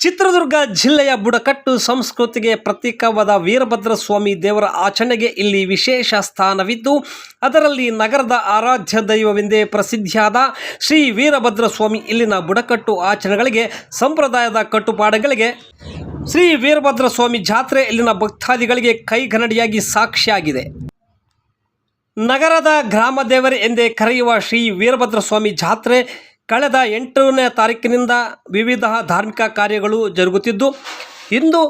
ಚಿತ್ರದುರ್ಗ ಜಿಲ್ಲೆಯ ಬುಡಕಟ್ಟು ಸಂಸ್ಕೃತಿಗೆ ಪ್ರತೀಕವಾದ ವೀರಭದ್ರ ಸ್ವಾಮಿ ದೇವರ ಆಚರಣೆಗೆ ಇಲ್ಲಿ ವಿಶೇಷ ಸ್ಥಾನವಿದ್ದು, ಅದರಲ್ಲಿ ನಗರದ ಆರಾಧ್ಯ ದೈವವೆಂದೇ ಪ್ರಸಿದ್ಧಿಯಾದ ಶ್ರೀ ವೀರಭದ್ರ ಸ್ವಾಮಿ ಇಲ್ಲಿನ ಬುಡಕಟ್ಟು ಆಚರಣೆಗಳಿಗೆ, ಸಂಪ್ರದಾಯದ ಕಟ್ಟುಪಾಡುಗಳಿಗೆ, ಶ್ರೀ ವೀರಭದ್ರ ಸ್ವಾಮಿ ಜಾತ್ರೆ ಇಲ್ಲಿನ ಭಕ್ತಾದಿಗಳಿಗೆ ಕೈಗನ್ನಡಿಯಾಗಿ ಸಾಕ್ಷಿಯಾಗಿದೆ. ನಗರದ ಗ್ರಾಮ ದೇವರೇ ಎಂದೇ ಕರೆಯುವ ಶ್ರೀ ವೀರಭದ್ರ ಸ್ವಾಮಿ ಜಾತ್ರೆ ಕಳೆದ ಎಂಟನೇ ತಾರೀಕಿನಿಂದ ವಿವಿಧ ಧಾರ್ಮಿಕ ಕಾರ್ಯಗಳು ಜರುಗುತ್ತಿದ್ದು, ಇಂದು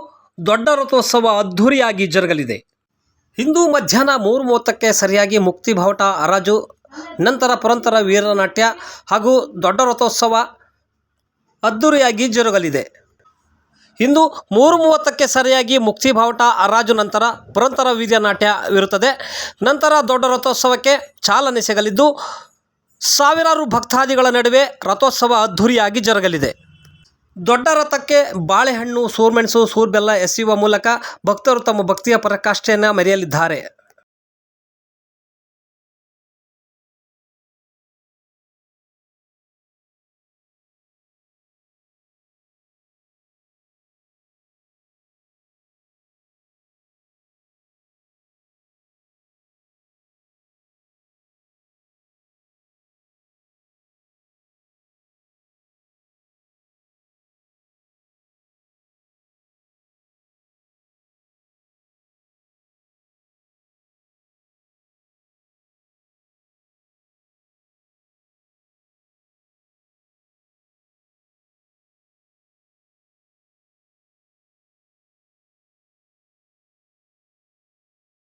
ದೊಡ್ಡ ರಥೋತ್ಸವ ಅದ್ಧೂರಿಯಾಗಿ ಜರುಗಲಿದೆ. ಇಂದು ಮಧ್ಯಾಹ್ನ ಮೂರು ಮೂವತ್ತಕ್ಕೆ ಸರಿಯಾಗಿ ಮುಕ್ತಿ ಬಾವುಟ ಹರಾಜು, ನಂತರ ಪುರಂತರ ವೀರನಾಟ್ಯ ಹಾಗೂ ದೊಡ್ಡ ರಥೋತ್ಸವ ಅದ್ಧೂರಿಯಾಗಿ ಜರುಗಲಿದೆ. ಇಂದು ಮೂರು ಮೂವತ್ತಕ್ಕೆ ಸರಿಯಾಗಿ ಮುಕ್ತಿ ಬಾವುಟ ಹರಾಜು, ನಂತರ ಪುರಂತರ ವೀರ್ಯನಾಟ್ಯವಿರುತ್ತದೆ ನಾಟ್ಯ ನಂತರ ದೊಡ್ಡ ರಥೋತ್ಸವಕ್ಕೆ ಚಾಲನೆ ಸಿಗಲಿದ್ದು ಸಾವಿರಾರು ಭಕ್ತಾದಿಗಳ ನಡುವೆ ರಥೋತ್ಸವ ಅದ್ಧೂರಿಯಾಗಿ ಜರುಗಲಿದೆ. ದೊಡ್ಡ ರಥಕ್ಕೆ ಬಾಳೆಹಣ್ಣು, ಸೂರ್ಮೆಣಸು, ಸೂರ್ಬೆಲ್ಲ ಎಸೆಯುವ ಮೂಲಕ ಭಕ್ತರು ತಮ್ಮ ಭಕ್ತಿಯ ಪರಾಕಾಷ್ಠೆಯನ್ನು ಮೆರೆಯಲಿದ್ದಾರೆ.